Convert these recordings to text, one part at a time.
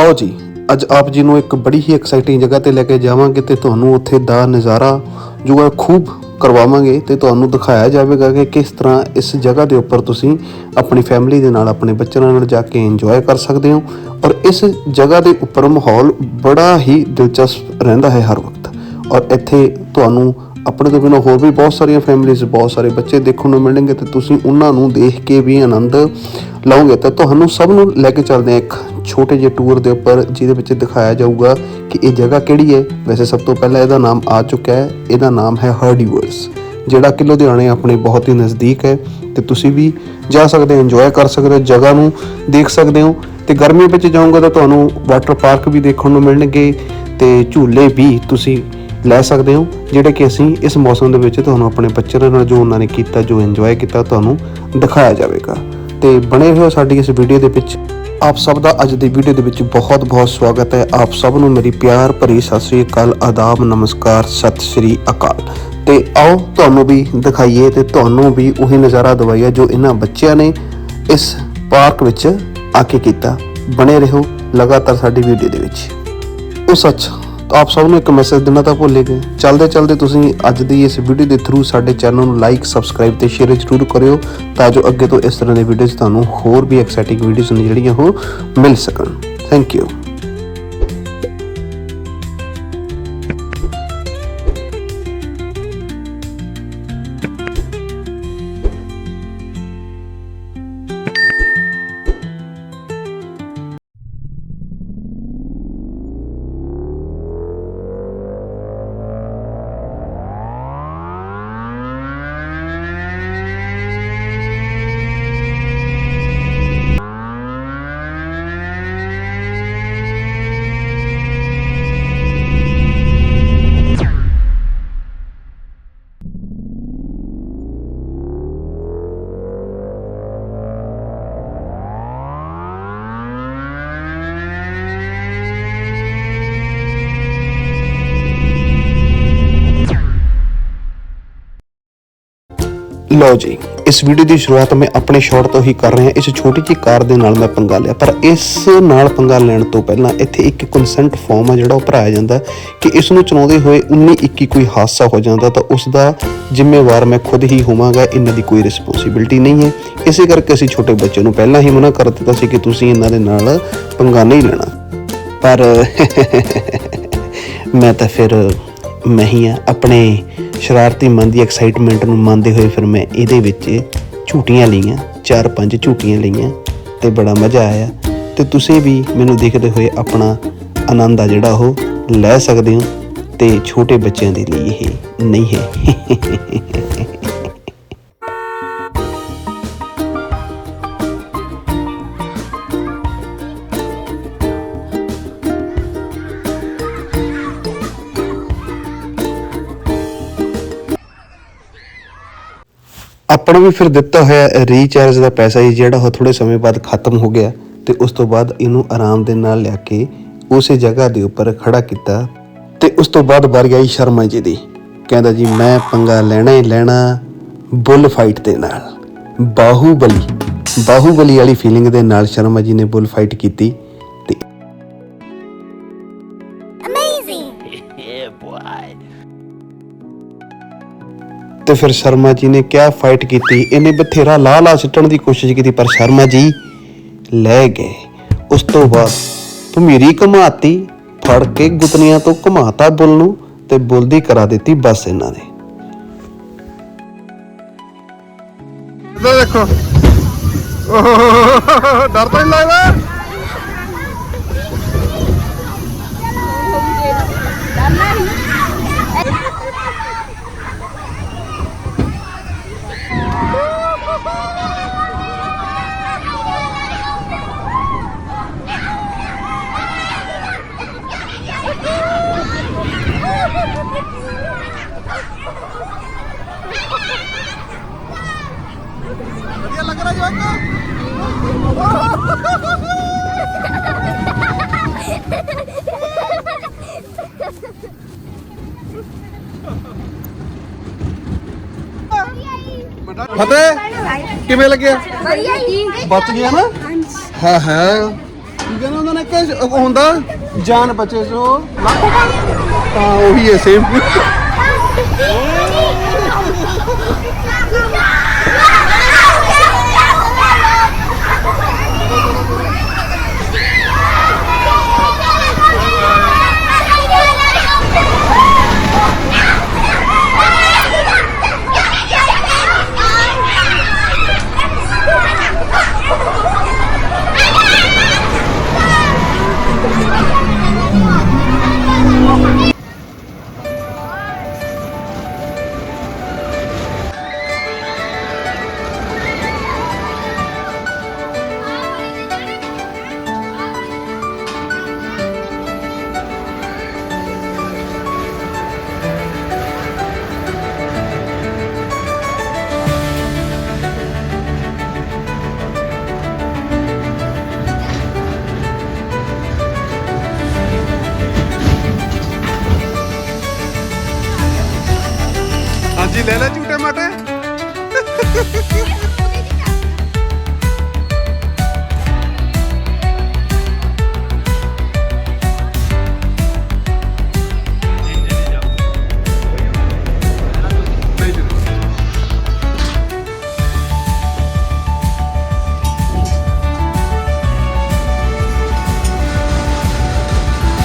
ਆਓ ਜੀ, ਅੱਜ ਆਪ ਜੀ ਨੂੰ ਇੱਕ ਬੜੀ ਹੀ ਐਕਸਾਈਟਿੰਗ ਜਗ੍ਹਾ ਤੇ ਲੈ ਕੇ ਜਾਵਾਂਗੇ ਤੇ ਤੁਹਾਨੂੰ ਉੱਥੇ ਦਾ ਨਜ਼ਾਰਾ ਜੋ ਹੈ ਖੂਬ ਕਰਵਾਵਾਂਗੇ ਤੇ ਤੁਹਾਨੂੰ ਦਿਖਾਇਆ ਜਾਵੇਗਾ ਕਿ ਕਿਸ ਤਰ੍ਹਾਂ ਇਸ ਜਗ੍ਹਾ ਦੇ ਉੱਪਰ ਤੁਸੀਂ ਆਪਣੀ ਫੈਮਿਲੀ ਦੇ ਨਾਲ ਆਪਣੇ ਬੱਚਿਆਂ ਨਾਲ ਜਾ ਕੇ ਇੰਜੋਏ ਕਰ ਸਕਦੇ ਹੋ ਔਰ ਇਸ ਜਗ੍ਹਾ ਦੇ ਉੱਪਰ ਮਾਹੌਲ ਬੜਾ ਹੀ ਦਿਲਚਸਪ ਰਹਿੰਦਾ ਹੈ ਹਰ ਵਕਤ ਔਰ ਇੱਥੇ ਤੁਹਾਨੂੰ ਆਪਣੇ ਤੋਂ ਬਿਨਾਂ ਹੋਰ ਵੀ ਬਹੁਤ ਸਾਰੀਆਂ ਫੈਮਿਲੀਆਂ ਬਹੁਤ ਸਾਰੇ ਬੱਚੇ ਦੇਖਣ ਨੂੰ ਮਿਲਣਗੇ ਤੇ ਤੁਸੀਂ ਉਹਨਾਂ ਨੂੰ ਦੇਖ ਕੇ ਵੀ ਆਨੰਦ ਲਓਗੇ। ਤਾਂ ਤੁਹਾਨੂੰ ਸਭ ਨੂੰ ਲੈ ਕੇ ਚੱਲਦੇ ਹਾਂ ਇੱਕ ਛੋਟੇ ਜਿਹੇ ਟੂਰ ਦੇ ਉੱਪਰ, ਜਿਹਦੇ ਵਿੱਚ ਦਿਖਾਇਆ ਜਾਊਗਾ ਕਿ ਇਹ ਜਗ੍ਹਾ ਕਿਹੜੀ ਹੈ। ਵੈਸੇ ਸਭ ਤੋਂ ਪਹਿਲਾਂ ਇਹਦਾ ਨਾਮ ਆ ਚੁੱਕਾ ਹੈ। ਇਹਦਾ ਨਾਮ ਹੈ ਹਰਡੀਵਰਸ ਜਿਹੜਾ ਕਿ ਲੁਧਿਆਣੇ ਆਪਣੇ ਬਹੁਤ ਹੀ ਨਜ਼ਦੀਕ ਹੈ ਤੇ ਤੁਸੀਂ ਵੀ ਜਾ ਸਕਦੇ ਹੋ ਇੰਜੋਏ ਕਰ ਸਕਦੇ ਹੋ, ਜਗ੍ਹਾ ਨੂੰ ਦੇਖ ਸਕਦੇ ਹੋ। ਤੇ ਗਰਮੀ ਵਿੱਚ ਜਾਓਗੇ ਤਾਂ ਤੁਹਾਨੂੰ ਵਾਟਰ ਪਾਰਕ ਵੀ ਦੇਖਣ ਨੂੰ ਮਿਲਣਗੇ ਤੇ ਝੂਲੇ ਵੀ ਤੁਸੀਂ ਲੈ ਸਕਦੇ ਹੋ, ਜਿਹੜੇ ਕਿ ਅਸੀਂ ਇਸ ਮੌਸਮ ਦੇ ਵਿੱਚ ਤੁਹਾਨੂੰ ਆਪਣੇ ਬੱਚਿਆਂ ਨਾਲ ਜੋ ਉਹਨਾਂ ਨੇ ਕੀਤਾ, ਜੋ ਇੰਜੋਏ ਕੀਤਾ, ਤੁਹਾਨੂੰ ਦਿਖਾਇਆ ਜਾਵੇਗਾ। ਤੇ ਬਣੇ ਹੋਏ ਸਾਡੀ ਇਸ ਵੀਡੀਓ ਦੇ ਵਿੱਚ। ਆਪ ਸਭ ਦਾ ਅੱਜ ਦੀ ਵੀਡੀਓ ਦੇ ਵਿੱਚ ਬਹੁਤ ਬਹੁਤ ਸਵਾਗਤ ਹੈ। ਆਪ ਸਭ ਨੂੰ ਮੇਰੀ ਪਿਆਰ ਭਰੀ ਸਤਿ ਸ੍ਰੀ ਅਕਾਲ, ਆਦਾਬ, ਨਮਸਕਾਰ, ਸਤਿ ਸ੍ਰੀ ਅਕਾਲ। ਤੇ ਆਓ ਤੁਹਾਨੂੰ ਵੀ ਦਿਖਾਈਏ ਤੇ ਤੁਹਾਨੂੰ ਵੀ ਉਹੀ ਨਜ਼ਾਰਾ ਦਵਾਈਏ ਜੋ ਇਹਨਾਂ ਬੱਚਿਆਂ ਨੇ ਇਸ ਪਾਰਕ ਵਿੱਚ ਆ ਕੇ ਕੀਤਾ। ਬਣੇ ਰਹੋ ਲਗਾਤਾਰ ਸਾਡੀ ਵੀਡੀਓ ਦੇ ਵਿੱਚ। ਉਹ ਸੱਚ ਆਪ ਸਭ ਨੂੰ ਇੱਕ ਮੈਸੇਜ ਦੇਣਾ ਤਾਂ ਭੁੱਲ ਹੀ ਗਏ। ਚਲਦੇ ਚਲਦੇ ਤੁਸੀਂ ਅੱਜ ਦੀ ਇਸ ਵੀਡੀਓ ਦੇ ਥਰੂ ਸਾਡੇ ਚੈਨਲ ਨੂੰ ਲਾਈਕ ਸਬਸਕ੍ਰਾਈਬ ਤੇ ਸ਼ੇਅਰ ਜ਼ਰੂਰ ਕਰਿਓ ਤਾਂ ਜੋ ਅੱਗੇ ਤੋਂ ਇਸ ਤਰ੍ਹਾਂ ਦੇ ਵੀਡੀਓਜ਼ ਤੁਹਾਨੂੰ ਹੋਰ ਵੀ ਐਕਸਾਈਟਿੰਗ ਵੀਡੀਓਜ਼ ਨੇ ਜਿਹੜੀਆਂ ਉਹ ਮਿਲ ਸਕਣ। ਥੈਂਕ ਯੂ ਲਓ ਜੀ, ਇਸ ਵੀਡੀਓ ਦੀ ਸ਼ੁਰੂਆਤ ਮੈਂ ਆਪਣੇ ਸ਼ਾਟ ਤੋਂ ਹੀ ਕਰ ਰਿਹਾ, ਇਸ ਛੋਟੀ ਜਿਹੀ ਕਾਰ ਦੇ ਨਾਲ ਮੈਂ ਪੰਗਾ ਲਿਆ, ਪਰ ਇਸ ਨਾਲ ਪੰਗਾ ਲੈਣ ਤੋਂ ਪਹਿਲਾਂ ਇੱਥੇ ਇੱਕ ਕੰਸੈਂਟ ਫਾਰਮ ਆ ਜਿਹੜਾ ਉਹ ਭਰਾਇਆ ਜਾਂਦਾ ਕਿ ਇਸ ਨੂੰ ਚਲਾਉਂਦੇ ਹੋਏ 19 21 ਕੋਈ ਹਾਦਸਾ ਹੋ ਜਾਂਦਾ ਤਾਂ ਉਸ ਦਾ ਜ਼ਿੰਮੇਵਾਰ ਮੈਂ ਖੁਦ ਹੀ ਹੋਵਾਂਗਾ, ਇਹਨਾਂ ਦੀ ਕੋਈ ਰਿਸਪੌਂਸਿਬਿਲਟੀ ਨਹੀਂ ਹੈ। ਇਸੇ ਕਰਕੇ ਅਸੀਂ ਛੋਟੇ ਬੱਚੇ ਨੂੰ ਪਹਿਲਾਂ ਹੀ ਮਨਾ ਕਰ ਦਿੱਤਾ ਸੀ ਕਿ ਤੁਸੀਂ ਇਹਨਾਂ ਦੇ ਨਾਲ ਪੰਗਾ ਨਹੀਂ ਲੈਣਾ। ਪਰ ਮੈਂ ਤਾਂ ਫਿਰ ਮੈਂ ਹੀ ਆ, ਆਪਣੇ ਸ਼ਰਾਰਤੀ ਮਨ ਦੀ ਐਕਸਾਈਟਮੈਂਟ ਨੂੰ ਮੰਨਦੇ ਹੋਏ ਫਿਰ ਮੈਂ ਇਹਦੇ ਵਿੱਚ ਝੂਟੀਆਂ ਲਈਆਂ, ਚਾਰ ਪੰਜ ਝੂਟੀਆਂ ਲਈਆਂ ਤੇ ਬੜਾ ਮਜ਼ਾ ਆਇਆ। ਤੇ ਤੁਸੀਂ ਵੀ ਮੈਨੂੰ ਦੇਖਦੇ ਹੋਏ ਆਪਣਾ ਆਨੰਦ ਆ ਜਿਹੜਾ ਉਹ ਲੈ ਸਕਦੇ ਹੋ ਤੇ ਛੋਟੇ ਬੱਚਿਆਂ ਦੇ ਲਈ ਇਹ ਨਹੀਂ ਹੈ। ਆਪਣਾ ਵੀ ਫਿਰ ਦਿੱਤਾ ਹੋਇਆ ਰੀਚਾਰਜ ਦਾ ਪੈਸਾ ਹੀ ਜਿਹੜਾ ਉਹ ਥੋੜੇ ਸਮੇਂ ਬਾਅਦ ਖਤਮ ਹੋ ਗਿਆ ਤੇ ਉਸ ਤੋਂ ਬਾਅਦ ਇਹਨੂੰ ਆਰਾਮ ਦੇ ਨਾਲ ਲਿਆ ਕੇ ਉਸੇ ਜਗ੍ਹਾ ਦੇ ਉੱਪਰ ਖੜਾ ਕੀਤਾ ਤੇ ਉਸ ਤੋਂ ਬਾਅਦ ਵਾਰੀ ਆਈ ਸ਼ਰਮਾ ਜੀ ਦੀ। ਕਹਿੰਦਾ ਜੀ, ਮੈਂ ਪੰਗਾ ਲੈਣਾ ਹੀ ਲੈਣਾ ਬੁੱਲ ਫਾਈਟ ਦੇ ਨਾਲ। ਬਾਹੂਬਲੀ ਬਾਹੂਬਲੀ ਵਾਲੀ ਫੀਲਿੰਗ ਦੇ ਨਾਲ ਸ਼ਰਮਾ ਜੀ ਨੇ ਬੁੱਲ ਫਾਈਟ ਕੀਤੀ। ਤੇ ਫਿਰ ਸ਼ਰਮਾ ਜੀ ਨੇ ਕਿਆ ਫਾਈਟ ਕੀਤੀ? ਇਹਨੇ ਬਥੇਰਾ ਲਾਹ ਲਾ ਸਿੱਟਣ ਦੀ ਕੋਸ਼ਿਸ਼ ਕੀਤੀ, ਪਰ ਸ਼ਰਮਾ ਜੀ ਲੈ ਗਏ। ਉਸ ਤੋਂ ਬਾਅਦ ਭਮੀਰੀ ਘਮਾਤੀ, ਫੜ ਕੇ ਗੁਤਨੀਆਂ ਤੋਂ ਘਮਾਤਾ ਬੁੱਲ ਨੂੰ ਤੇ ਬੁੱਲ ਦੀ ਕਰਾ ਦਿੱਤੀ ਬਸ ਇਹਨਾਂ ਨੇ। ਦੇਖੋ। ਡਰ ਤਾਂ ਨਹੀਂ ਲੱਗਦਾ? ਫਤਿਹ। ਕਿਵੇਂ ਲੱਗਿਆ? ਵਧੀਆ ਜੀ। ਬਚ ਗਿਆ ਨਾ? ਹਾਂ ਹਾਂ। ਕੀ ਕਹਿੰਦਾ ਉਹਨਾਂ ਨੇ ਹੁੰਦਾ? ਜਾਨ ਬਚੇ ਸੋ ਲੱਖ ਤਾਂ ਉਹੀ ਹੈ ਸੇਮ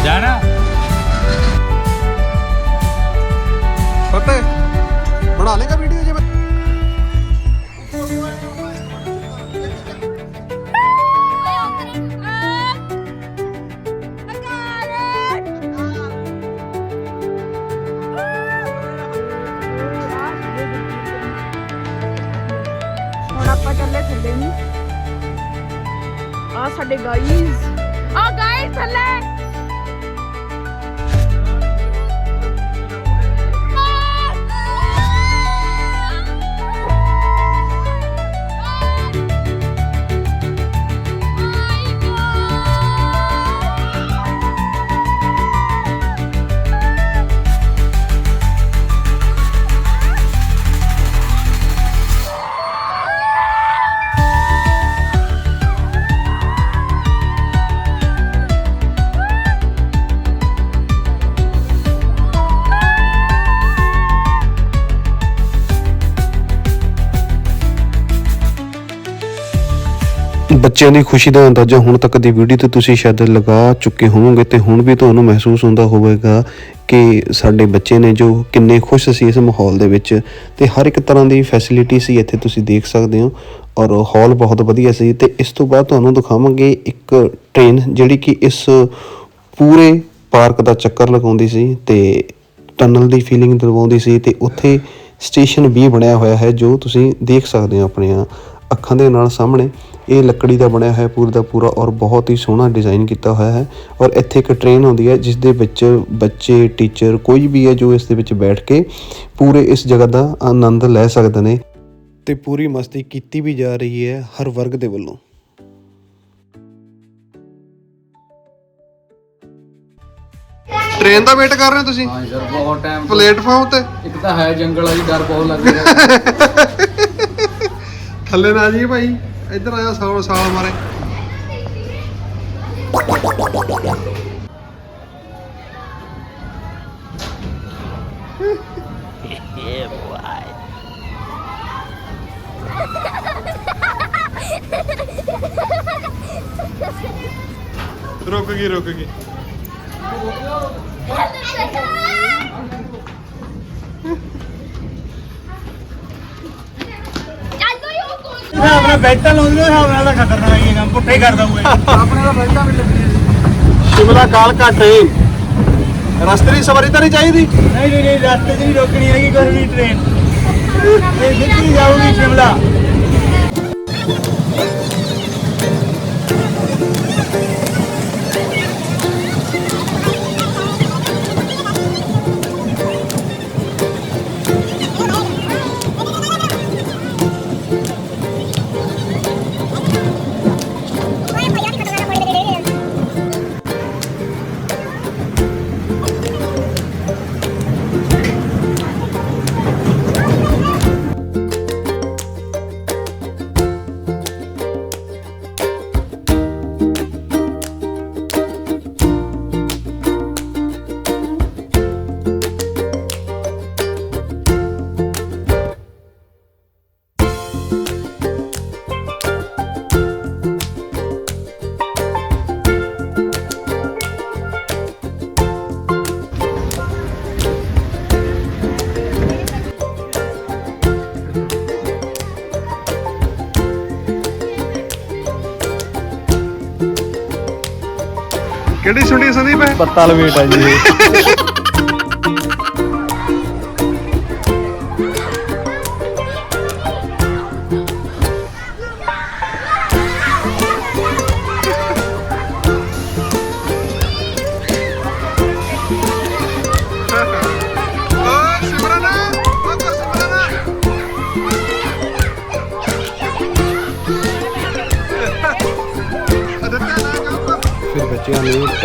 ਜਾਣਾ? ਫਤਿਹ ਬਣਾ ਲੇਗਾ ਵੀਡੀਓ ਜੇ ਮੈਂ? ਹੁਣ ਆਪਾਂ ਚੱਲੇ ਥੱਲੇ ਨੂੰ। ਆ ਸਾਡੇ ਗਾਈਜ਼ ਆ ਗਾਈਜ਼ ਥੱਲੇ। ਬੱਚਿਆਂ ਦੀ ਖੁਸ਼ੀ ਦਾ ਅੰਦਾਜ਼ਾ ਹੁਣ ਤੱਕ ਦੀ ਵੀਡੀਓ ਤੇ ਤੁਸੀਂ ਸ਼ਾਇਦ ਲਗਾ ਚੁੱਕੇ ਹੋਵੋਗੇ ਤੇ ਹੁਣ ਵੀ ਤੁਹਾਨੂੰ ਮਹਿਸੂਸ ਹੁੰਦਾ ਹੋਵੇਗਾ ਕਿ ਸਾਡੇ ਬੱਚੇ ਨੇ ਜੋ ਕਿੰਨੇ ਖੁਸ਼ ਸੀ ਇਸ ਮਾਹੌਲ ਦੇ ਵਿੱਚ ਤੇ ਹਰ ਇੱਕ ਤਰ੍ਹਾਂ ਦੀ ਫੈਸਿਲਿਟੀ ਸੀ ਇੱਥੇ ਤੁਸੀਂ ਦੇਖ ਸਕਦੇ ਹੋ ਔਰ ਹਾਲ ਬਹੁਤ ਵਧੀਆ ਸੀ ਤੇ ਇਸ ਤੋਂ ਬਾਅਦ ਤੁਹਾਨੂੰ ਦਿਖਾਵਾਂਗੇ ਇੱਕ ਟ੍ਰੇਨ ਜਿਹੜੀ ਕਿ ਇਸ ਪੂਰੇ ਪਾਰਕ ਦਾ ਚੱਕਰ ਲਗਾਉਂਦੀ ਸੀ ਤੇ ਟਨਲ ਦੀ ਫੀਲਿੰਗ ਦਿਵਾਉਂਦੀ ਸੀ ਤੇ ਉੱਥੇ ਸਟੇਸ਼ਨ ਵੀ ਬਣਿਆ ਹੋਇਆ ਹੈ ਜੋ ਤੁਸੀਂ ਦੇਖ ਸਕਦੇ ਹੋ ਆਪਣੀਆਂ ਅੱਖਾਂ ਦੇ ਨਾਲ ਸਾਹਮਣੇ। ਇਹ ਲੱਕੜੀ ਦਾ ਬਣਿਆ ਹੈ ਪੂਰਾ ਦਾ ਪੂਰਾ ਔਰ ਬਹੁਤ ਹੀ ਸੋਹਣਾ ਡਿਜ਼ਾਈਨ ਕੀਤਾ ਹੋਇਆ ਹੈ ਔਰ ਇੱਥੇ ਇੱਕ ਟ੍ਰੇਨ ਆਉਂਦੀ ਹੈ ਜਿਸ ਦੇ ਵਿੱਚ ਬੱਚੇ ਟੀਚਰ ਕੋਈ ਵੀ ਹੈ ਜੋ ਇਸ ਦੇ ਵਿੱਚ ਬੈਠ ਕੇ ਪੂਰੇ ਇਸ ਜਗ੍ਹਾ ਦਾ ਆਨੰਦ ਲੈ ਸਕਦੇ ਨੇ ਤੇ ਪੂਰੀ ਮਸਤੀ ਕੀਤੀ ਵੀ ਜਾ ਰਹੀ ਹੈ ਹਰ ਵਰਗ ਦੇ ਵੱਲੋਂ। ਟ੍ਰੇਨ ਦਾ ਵੇਟ ਕਰ ਰਹੇ ਹੋ ਤੁਸੀਂ? ਹਾਂ ਸਰ ਬਹੁਤ ਟਾਈਮ ਪਲੇਟਫਾਰਮ ਤੇ? ਇੱਕ ਤਾਂ ਹੈ ਜੰਗਲ ਆ ਜੀ ਡਰ ਬਹੁਤ ਲੱਗ ਰਿਹਾ ਥੱਲੇ ਨਾ ਜੀ ਭਾਈ। ਇੱਧਰ ਆਇਆ ਸਾਲ ਸਾਲ ਮਾਰੇ ਰੁਕ ਗਈ ਰੁਕ ਗਈ ਆਪਣਾ ਬੈਠਾ ਲਾਉਂਦੇ ਹੋ ਹਿਸਾਬ ਨਾਲ ਤਾਂ ਖਤਰਨਾਕ ਹੀ ਕੰਮ ਪੁੱਠੇ ਕਰ ਦਊਗੇ ਆਪਣੇ ਦਾ ਬੈਠਾ ਵੀ ਲੱਗੀ ਸ਼ਿਮਲਾ ਕਾਲ ਘੱਟ ਏ ਰਸਤੇ ਦੀ ਸਵਾਰੀ ਤਾਂ ਨਹੀਂ ਚਾਹੀਦੀ? ਨਹੀਂ ਨਹੀਂ ਨਹੀਂ ਰਸਤੇ 'ਚ ਨਹੀਂ ਰੋਕਣੀ ਹੈਗੀ ਕੋਈ ਵੀ ਟ੍ਰੇਨ ਇਹ ਸਿੱਧੀ ਜਾਊਗੀ ਸ਼ਿਮਲਾ। ਕਿਹੜੀ ਸੁਣੀ ਸੰਦੀਪ ਹੈ? ਪੱਤਾ ਲਵੇਟ ਆ ਜੀ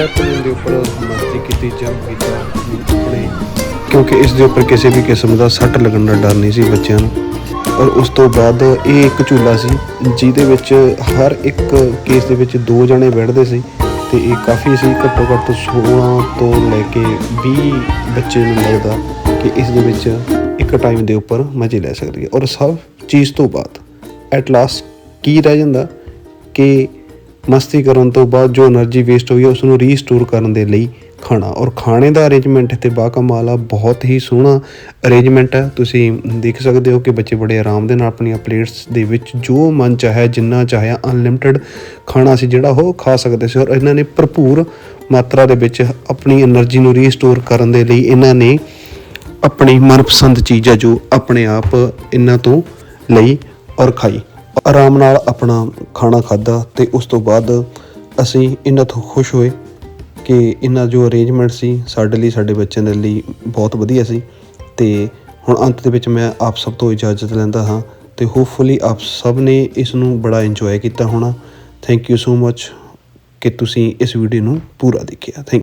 ਬੱਚਿਆਂ ਨੇ ਦੇ ਉੱਪਰ ਮਸਤੀ ਕੀਤੀ, ਜੰਪ ਕੀਤਾ ਆਪਣੇ ਕਿਉਂਕਿ ਇਸ ਦੇ ਉੱਪਰ ਕਿਸੇ ਵੀ ਕਿਸਮ ਦਾ ਸੱਟ ਲੱਗਣ ਦਾ ਡਰ ਨਹੀਂ ਸੀ ਬੱਚਿਆਂ ਨੂੰ। ਔਰ ਉਸ ਤੋਂ ਬਾਅਦ ਇਹ ਇੱਕ ਝੂਲਾ ਸੀ, ਜਿਹਦੇ ਵਿੱਚ ਹਰ ਇੱਕ ਕੇਸ ਦੇ ਵਿੱਚ ਦੋ ਜਣੇ ਬੈਠਦੇ ਸੀ ਤੇ ਇਹ ਕਾਫੀ ਸੀ ਘੱਟੋ ਘੱਟ 16 ਤੋਂ ਲੈ ਕੇ 20 ਬੱਚੇ ਨੂੰ ਲੱਗਦਾ ਕਿ ਇਸ ਦੇ ਵਿੱਚ ਇੱਕ ਟਾਈਮ ਦੇ ਉੱਪਰ ਮਜ਼ੇ ਲੈ ਸਕਦੇ ਔਰ ਸਭ ਚੀਜ਼ ਤੋਂ ਬਾਅਦ ਐਟ ਲਾਸਟ ਕੀ ਰਹਿ ਜਾਂਦਾ ਕਿ ਮਸਤੀ ਕਰਨ ਤੋਂ ਬਾਅਦ ਜੋ એનર્ਜੀ ਵੇਸਟ ਹੋਈ ਹੈ ਉਸ ਨੂੰ ਰੀਸਟੋਰ ਕਰਨ ਦੇ ਲਈ ਖਾਣਾ। ਔਰ ਖਾਣੇ ਦਾ ਅਰੇਂਜਮੈਂਟ ਤੇ ਬਾਕਮਾਲਾ ਬਹੁਤ ਹੀ ਸੋਹਣਾ ਅਰੇਂਜਮੈਂਟ ਹੈ। ਤੁਸੀਂ ਦੇਖ ਸਕਦੇ ਹੋ ਕਿ ਬੱਚੇ ਬੜੇ ਆਰਾਮ ਦੇ ਨਾਲ ਆਪਣੀਆਂ ਪਲੇਟਸ ਦੇ ਵਿੱਚ ਜੋ ਮਨ ਚਾਹਿਆ ਜਿੰਨਾ ਚਾਹਿਆ ਅਨਲਿਮਟਿਡ ਖਾਣਾ ਸੀ ਜਿਹੜਾ ਉਹ ਖਾ ਸਕਦੇ ਸੀ। ਔਰ ਇਹਨਾਂ ਨੇ ਭਰਪੂਰ ਮਾਤਰਾ ਦੇ ਵਿੱਚ ਆਪਣੀ એનર્ਜੀ ਨੂੰ ਰੀਸਟੋਰ ਕਰਨ ਦੇ ਲਈ ਇਹਨਾਂ ਨੇ ਆਪਣੀ ਮਨਪਸੰਦ ਚੀਜ਼ਾਂ ਜੋ ਆਪਣੇ ਆਪ ਇਹਨਾਂ ਤੋਂ ਲਈ ਔਰ ਖਾਈ। ਆਰਾਮ ਨਾਲ ਆਪਣਾ ਖਾਣਾ ਖਾਦਾ ਤੇ ਉਸ ਤੋਂ ਬਾਅਦ ਅਸੀਂ ਇਹਨਾਂ ਤੋਂ ਖੁਸ਼ ਹੋਏ ਕਿ ਇਹਨਾਂ ਜੋ ਅਰੇਂਜਮੈਂਟ ਸੀ ਸਾਡੇ ਲਈ, ਸਾਡੇ ਬੱਚਿਆਂ ਦੇ ਲਈ ਬਹੁਤ ਵਧੀਆ ਸੀ ਤੇ ਹੁਣ ਅੰਤ ਦੇ ਵਿੱਚ ਮੈਂ ਆਪ ਸਭ ਤੋਂ ਇਜਾਜ਼ਤ ਲੈਂਦਾ ਹਾਂ ਤੇ ਹੋਪਫੁਲੀ ਆਪ ਸਭ ਨੇ ਇਸ ਨੂੰ ਬੜਾ ਇੰਜੋਏ ਕੀਤਾ ਹੋਣਾ। ਥੈਂਕ ਯੂ ਸੋ ਮੱਚ ਕਿ ਤੁਸੀਂ ਇਸ ਵੀਡੀਓ ਨੂੰ ਪੂਰਾ ਦੇਖਿਆ। ਥੈਂਕ